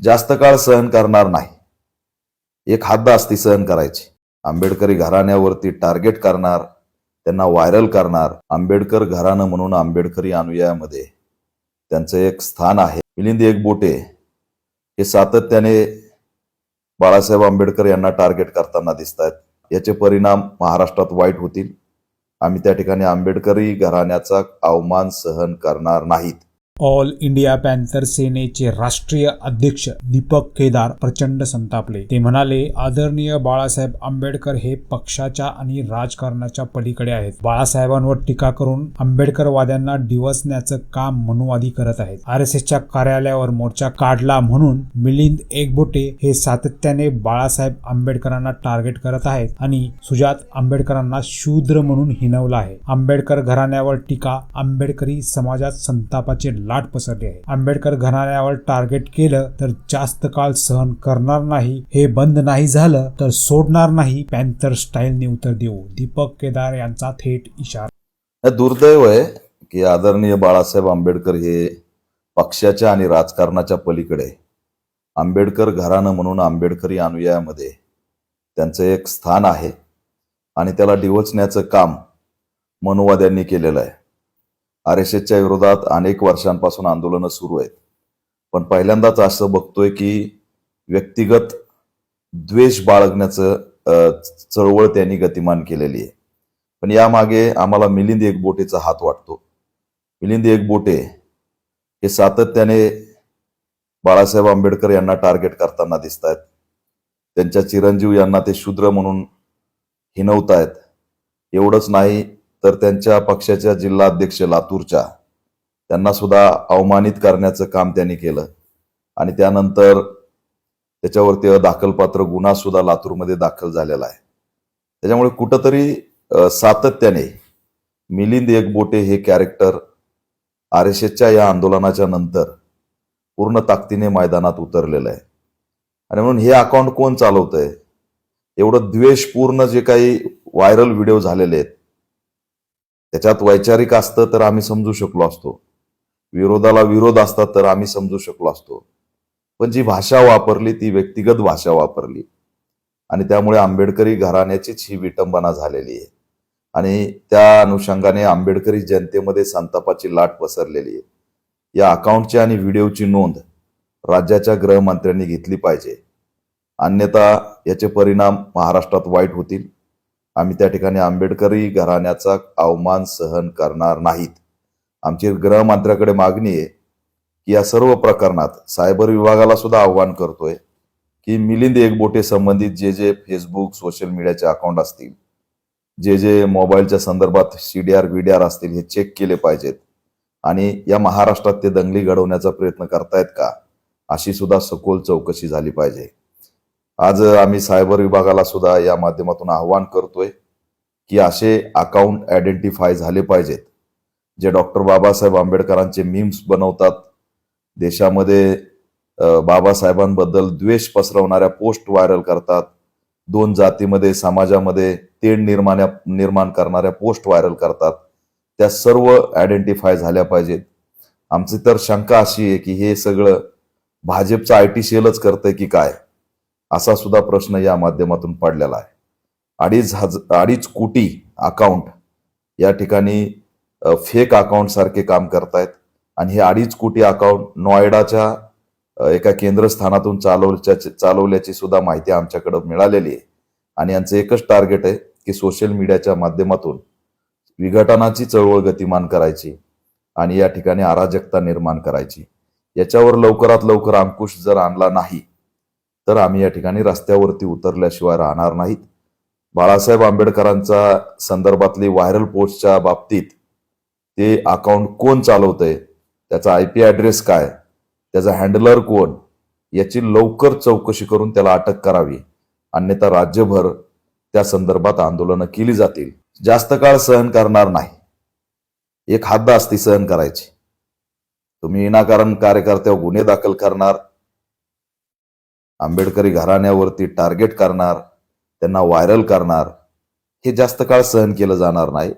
जास्त काळ सहन करणार नाही. एक हद्द असती सहन करायची. आंबेडकरी घराण्यावरती टार्गेट करणार त्यांना व्हायरल करणार. आंबेडकर घराणं म्हणून आंबेडकरी अनुयायामध्ये त्यांचं एक स्थान आहे. मिलिंद एकबोटे हे सातत्याने बाळासाहेब आंबेडकर यांना टार्गेट करताना दिसत आहेत याचे परिणाम महाराष्ट्रात वाईट होतील. आम्ही त्या ठिकाणी आंबेडकरी घराण्याचा अवमान सहन करणार नाहीत. ऑल इंडिया पॅन्थर सेनेचे राष्ट्रीय अध्यक्ष दीपक केदार प्रचंड संतापले. ते म्हणाले आदरणीय बाळासाहेब आंबेडकर हे पक्षाच्या आणि राजकारणाच्या पलीकडे आहेत. बाळासाहेबांवर टीका करून आंबेडकरवाद्यांना डिवसण्याचं काम मनुवादी करत आहेत. आर एस एसच्या कार्यालयावर मोर्चा काढला म्हणून मिलिंद एकबोटे हे सातत्याने बाळासाहेब आंबेडकरांना टार्गेट करत आहेत आणि सुजात आंबेडकरांना शूद्र म्हणून हिनवलं आहे. आंबेडकर घराण्यावर टीका आंबेडकरी समाजात संतापाचे लाट पसरली आहे. आंबेडकर घराण्यावर टार्गेट केलं तर जास्त काळ सहन करणार नाही हे बंद नाही झालं तर सोडणार नाही पॅन्थर स्टाईलने उत्तर देऊ. दीपक केदार यांचा थेट इशारा. दुर्दैव आहे की आदरणीय बाळासाहेब आंबेडकर हे पक्षाच्या आणि राजकारणाच्या पलीकडे आंबेडकर घराणं म्हणून आंबेडकरी अनुयायामध्ये त्यांचं एक स्थान आहे आणि त्याला डिवचण्याचं काम मनुवाद्यांनी केलेलं आहे. आर एस एसच्या विरोधात अनेक वर्षांपासून आंदोलनं सुरू आहेत. पण पहिल्यांदाच असं बघतोय की व्यक्तिगत द्वेष बाळगण्याचं चळवळ त्यांनी गतिमान केलेली आहे. पण यामागे आम्हाला मिलिंद एकबोटेचा हात वाटतो. मिलिंद एकबोटे हे सातत्याने बाळासाहेब आंबेडकर यांना टार्गेट करताना दिसत आहेत त्यांच्या चिरंजीव यांना ते शूद्र म्हणून हिनवतायत. एवढंच नाही तर त्यांच्या पक्षाच्या जिल्हा अध्यक्ष लातूरच्या त्यांना सुद्धा अवमानित करण्याचं काम त्यांनी केलं. आणि त्यानंतर त्याच्यावरती दाखलपात्र गुन्हा सुद्धा लातूरमध्ये दाखल झालेला आहे. त्याच्यामुळे कुठंतरी सातत्याने मिलिंद एकबोटे हे कॅरेक्टर आर एस एसच्या या आंदोलनाच्या नंतर पूर्ण ताकदीने मैदानात उतरलेलं आहे. आणि म्हणून हे अकाउंट कोण चालवतंय? एवढं द्वेषपूर्ण जे काही व्हायरल व्हिडिओ झालेले आहेत त्याच्यात वैचारिक असतं तर आम्ही समजू शकलो असतो. विरोधाला विरोध असतात तर आम्ही समजू शकलो असतो. पण जी भाषा वापरली ती व्यक्तिगत भाषा वापरली. आणि त्यामुळे आंबेडकरी घराण्याचीच ही विटंबना झालेली आहे. आणि त्या अनुषंगाने आंबेडकरी जनतेमध्ये संतापाची लाट पसरलेली आहे. या अकाउंटची आणि व्हिडिओची नोंद राज्याच्या गृहमंत्र्यांनी घेतली पाहिजे. अन्यथा याचे परिणाम महाराष्ट्रात वाईट होतील. आम्ही त्या ठिकाणी आंबेडकरी घराण्याचा अवमान सहन करणार नाहीत. आमची गृहमंत्र्याकडे मागणी आहे की या सर्व प्रकरणात सायबर विभागाला सुद्धा आव्हान करतोय की मिलिंद एकबोटे संबंधित जे जे फेसबुक सोशल मीडियाचे अकाउंट असतील जे जे मोबाईलच्या संदर्भात सी डी आर व्हीडीआर असतील हे चेक केले पाहिजेत. आणि या महाराष्ट्रात ते दंगली घडवण्याचा प्रयत्न करतायत का? अशी सुद्धा सखोल चौकशी झाली पाहिजे. आज आम्ही सायबर विभागाला सुद्धा या माध्यमातून आव्हान करतोय की असे अकाउंट आयडेंटिफाय झाले पाहिजेत. जे डॉक्टर बाबासाहेब आंबेडकरांचे मीम्स बनवतात देशामध्ये बाबासाहेबांबद्दल द्वेष पसरवणाऱ्या पोस्ट व्हायरल करतात दोन जातीमध्ये समाजामध्ये तेढ निर्माण निर्माण करणाऱ्या पोस्ट व्हायरल करतात त्या सर्व आयडेंटिफाय झाल्या पाहिजेत. आमची तर शंका अशी आहे की हे सगळं भाजपचं आय टी सेलच करतंय की काय? असा सुद्धा प्रश्न या माध्यमातून पडलेला आहे. अडीच हज अडीच कोटी अकाउंट या ठिकाणी फेक अकाउंट सारखे काम करतायत. आणि हे अडीच कोटी अकाउंट नोएडाच्या एका केंद्रस्थानातून चालवच्या चालवल्याची सुद्धा माहिती आमच्याकडे मिळालेली आहे. आणि यांचं एकच टार्गेट आहे की सोशल मीडियाच्या माध्यमातून विघटनाची चळवळ गतिमान करायची आणि या ठिकाणी अराजकता निर्माण करायची. याच्यावर लवकरात लवकर अंकुश जर आणला नाही तर आम्ही या ठिकाणी रस्त्यावरती उतरल्याशिवाय राहणार नाहीत. बाळासाहेब आंबेडकरांचा संदर्भातली व्हायरल पोस्टच्या बाबतीत ते अकाउंट कोण चालवतंय त्याचा आय पी ॲड्रेस काय त्याचा हँडलर कोण याची लवकर चौकशी करून त्याला अटक करावी. अन्यथा राज्यभर त्या संदर्भात आंदोलनं केली जातील. जास्त काळ सहन करणार नाही. एक हद्द असती सहन करायची. तुम्ही विनाकारण कार्यकर्त्यावर गुन्हे दाखल करणार आंबेडकरी घराण्यावरती टार्गेट करणार त्यांना व्हायरल करणार हे जास्त काळ सहन केलं जाणार नाही.